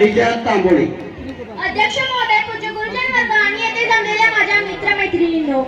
अलिजा तांबोळे. अध्यक्ष महोदय पूज्य गुरुजन वर्ग आणि येथे जमलेल्या माझ्या मित्र मैत्रिणींनो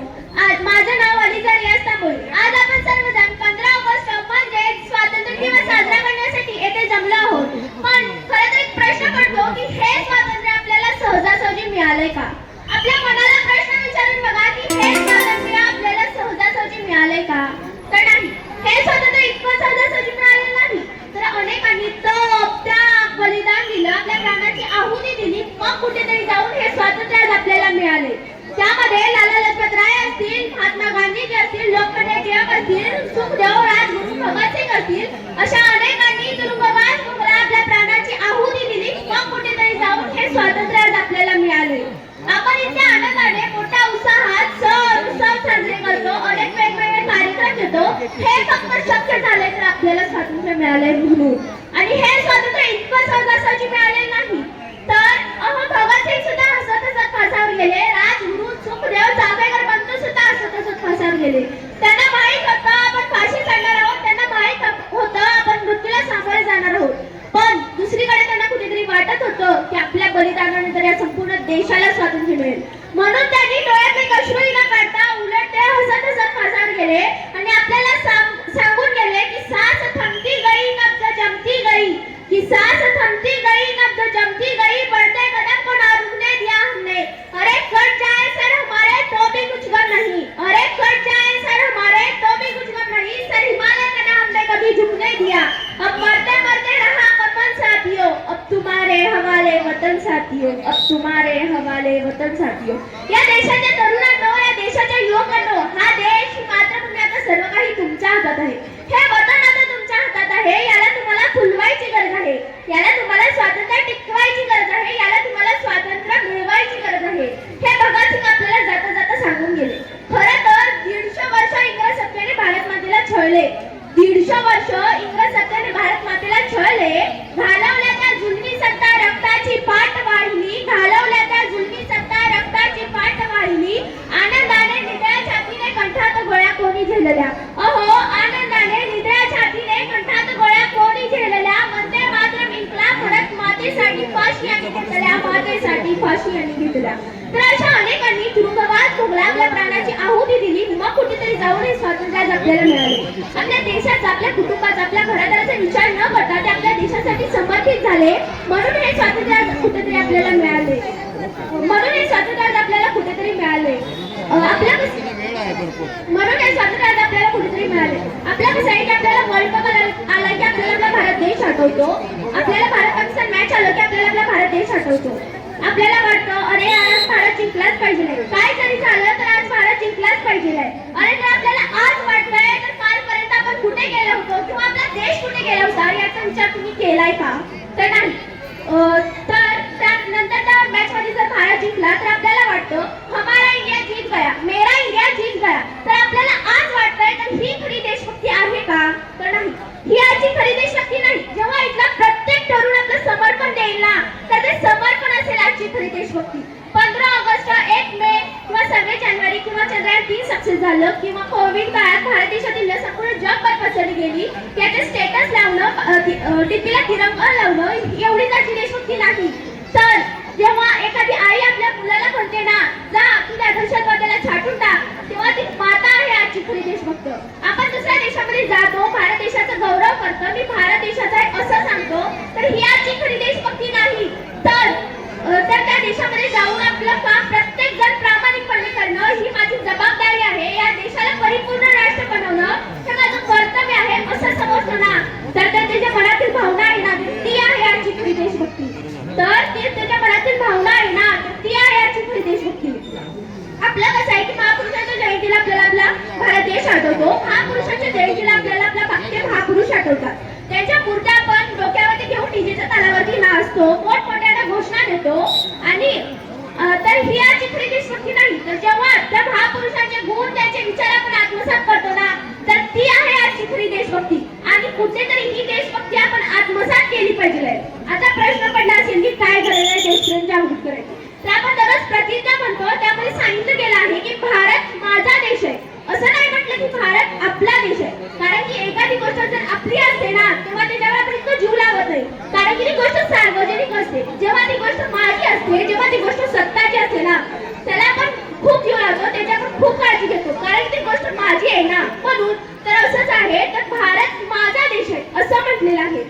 आज माझं नाव अलिजा रियाज तांबोळे. आज आपण सर्वजण पंधरा ऑगस्ट म्हणजे स्वातंत्र्य दिवस साजरा करण्यासाठी येथे जमलो आहोत. पण खरं तर एक प्रश्न पडतो की हे स्वातंत्र्य आपल्याला सहजासहजी मिळालंय का? आपल्या मनाला प्रश्न विचारून बघा की हे स्वातंत्र्य आपल्याला सहजासहजी मिळालंय का? तर नाही. हे स्वातंत्र्य इतकं सहजासहजी मिळालेलं नाही तर अनेकांनी तप त्याग बलिदान दिलं आपल्या प्राणाची आहुती दिली मग कुठेतरी जाऊन हे स्वातंत्र्य आपल्याला मिळाले. त्यामध्ये लाला लजपत राय असतील महात्मा गांधीजी असतील लोकमान्य टिळक असतील सुखदेव राजगुरू भगतसिंग असतील अशा अनेकांनी तुरुंगवास भोगला आपल्या प्राणाची आहुती दिली मग कुठेतरी जाऊन हे स्वातंत्र्य आज आपल्याला मिळाले आपण इतक्या आनंदाने मोठ्या उत्साहात सण उत्सव साजरे करतो अनेक वेगवेगळे कार्यक्रम घेतो हे फक्त शक्य झाले तर आपल्याला स्वातंत्र्य मिळाले म्हणून आणि हे स्वातंत्र्य इतकं सहजासहजी मिळाले नाही तर अहो भगतसिंग सुद्धा हसत हसत फासावर गेले राजगुरू सुखदेव चाफेकर बंधू सुद्धा हसत हसत फासावर गेले त्यांना माहीत होतं आपण फाशी चढणार आहोत त्यांना माहीत होतं आपण मृत्यूला सामोरे जाणार आहोत पण दुसरीकडे त्यांना कुठेतरी वाटत होतं की त्यानंतर या संपूर्ण देशाला स्वातंत्र्य मिळेल. म्हणून त्यांनी डोळ्यात एक अश्रू न काढता उलट ते हसत हसत फासावर गेले. आणि आपल्याला सांगून गेले की सास थमती गई नब्ज जमती गई कि सास थमती गई नब्ज जमती गई बढ़ते कदम को ना रुकने दिया हमने. अरे कट जाए सर हमारे तो भी कुछ गम नहीं अरे कट जाए सर हमारे तो भी कुछ गम नहीं सर हिमालय का नाम हमने कभी झुकने दिया अब मरते मरते रहा वतन साथियों अब तुम्हारे हवाले वतन साथियों अब तुम्हारे हवाले वतन साथियों। या देशाच्या तरुणांनो या देशाच्या युवकांनो हा देश मात्र मातृभूमी आता सर्व काही तुमच्या हातात आहे हे वतन आता तुमच्या हातात आहे याला तुम्हाला फुलवायची गरज आहे याला तुम्हाला स्वातंत्र्य टिकवायची गरज आहे याला तुम्हाला स्वातंत्र्य मिळवायची गरज आहे हे भगतसिंग आपल्याला जाता जाता सांगून गेले खरं तर दीडशे वर्ष इंग्रज सत्तेने भारत मातेला छळले दीडशे वर्ष इंग्रज सत्तेने भारत मातेला छळले घालवल्या त्या जुलमी सत्ता रक्ताची पाठ वाहिली घालवल्या त्या जुलमी सत्ता रक्ताची पाठ वाहिली आनंदाने निद्रा छातीने कंठात गोळ्या कोणी झेलल्या. अहो आनंदाने निद्रा छातीने कंठात गोळ्या कोणी झेलल्या. वंदे मात्र मिंकला भारत मातेसाठी फाशी आणि घेतल्या. मातेसाठी फाशी आणि घेतल्या. तर अशा अनेकांनी तुरुंगवास भोगला आपल्या प्राणाची आहुती दिली. मग कुठेतरी जाऊन हे स्वातंत्र्य आपल्याला मिळाले. आपल्या देशाचा आपल्या कुटुंबाचा आपल्या घरादाराचा विचार न करता ते आपल्या देशासाठी समर्पित झाले. म्हणून हे स्वातंत्र्य कुठेतरी आपल्याला मिळाले. म्हणून हे स्वातंत्र्य आपल्याला कुठेतरी मिळाले. आपल्या म्हणून हे स्वातंत्र्य आपल्याला कुठेतरी मिळाले. आपल्या कसं आहे आपल्याला वर्ल्ड कप आला की आपल्याला आपला भारत देश आठवतो. आपल्याला भारत पाकिस्तान मॅच आलं की आपल्याला आपला भारत देश आठवतो. आपल्याला वाटतं अरे आज भारत जिंकलाच पाहिजे काय जरी झालं तर आज भारत जिंकलाच पाहिजे अरे तर आपल्याला आज वाटतंय तर कालपर्यंत आपण कुठे गेलो होतो? किंवा आपला देश कुठे गेला होता? याचा विचार तुम्ही केलाय का? तर नाही. तर नंतर त्या मॅच मध्ये जर भारत जिंकला तर आपल्याला वाटतं हमारा इंडिया जीत गया मेरा इंडिया जीत गया. तर आपल्याला आज वाटतंय तर ही खरी देशभक्ती आहे का? तर नाही. ही आजची खरी देशभक्ती नाही. जेव्हा इथला प्रत्येक तरुण आपलं समर्पण देईल ना तर ते समर्पण असेल आजची खरी देशभक्ती. पंधरा ऑगस्ट एक मे किंवा सव्वीस जानेवारी किंवा चंद्रयान तीन सक्सेस झालं किंवा कोविड काळात भारत देशातील लस संपूर्ण जगभर पसरली गेली त्याचे स्टेटस लावणं टिपीला तिरंगा लावणं एवढी त्याची देशभक्ती नाही. जेव्हा एखादी आई आपल्या मुलाला म्हणते ना जा तू त्या दहशतवाद्याला छाटून टाक तेव्हा ती माता आहे आजची खरी देशभक्त. आपण दुसऱ्या देशामध्ये जातो भारत देशाचा गौरव करतो. मी भारत देशाचा आहे असं तर जेव्हा त्या महापुरुषाचे गुण त्याचे विचार आपण आत्मसात करतो ना तर ती आहे अशी खरी देशभक्ती. आणि कुठेतरी ही देशभक्ती आपण आत्मसात केली पाहिजे. आता प्रश्न पडला असेल की असंच आहे तर भारत माझा देश आहे असं म्हटलेलं आहे.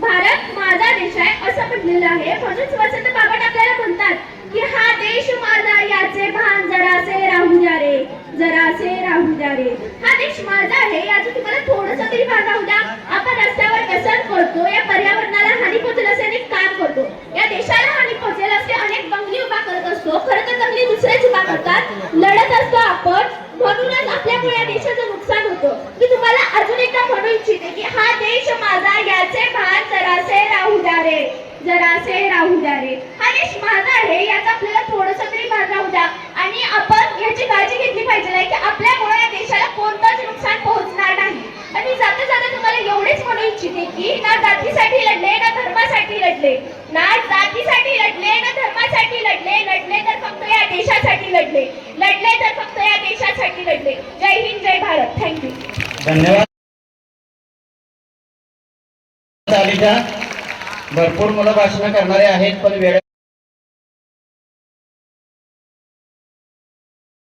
भारत माझा देश आहे असं म्हटलेलं आहे. म्हणून वसंत बाबा आपल्याला म्हणतात की हा देश माझा याचे भान जरासे राहू द्या रे जरासे राहू द्या रे. हा देश माझा आहे याचं तुम्हाला थोडस तरी भान राहू द्या. आपण रस्त्यावर व्यसन करतो या पर्यावरणाला हानी पोहोचेल असे अनेक काम करतो. या देशाला हानी पोहोचेल असे अनेक बंगली उभा करत असतो. खरं तर बंगली दुसरेच उभा करतात. लढत असतो आपण. म्हणूनच आपल्यामुळे या देशाचं नुकसान अजून एकदा म्हणू इच्छिते की हा देश माझा याचे भान जरासे राहू द्या रे. जरासे राहू द्या रे. हा देश माझा आहे याचा आपल्याला थोडस तरी भान राहू द्या. आणि आपण याची काळजी घेतली पाहिजे नाही की आपल्यामुळे या देशाला कोणतंच नुकसान पोहोचणार नाही. आणि जाता जाता तुम्हाला एवढेच म्हणू इच्छिते की ना जातीसाठी लढले ना धर्मासाठी लढले. ना जातीसाठी लढले ना धर्मासाठी लढले लढले तर फक्त या देशासाठी लढले. लढले तर फक्त या देशासाठी लढले. जय हिंद जय भारत. थँक्यू धन्यवाद. भरपूर मुलं भाषण करणारे आहेत पण वेळ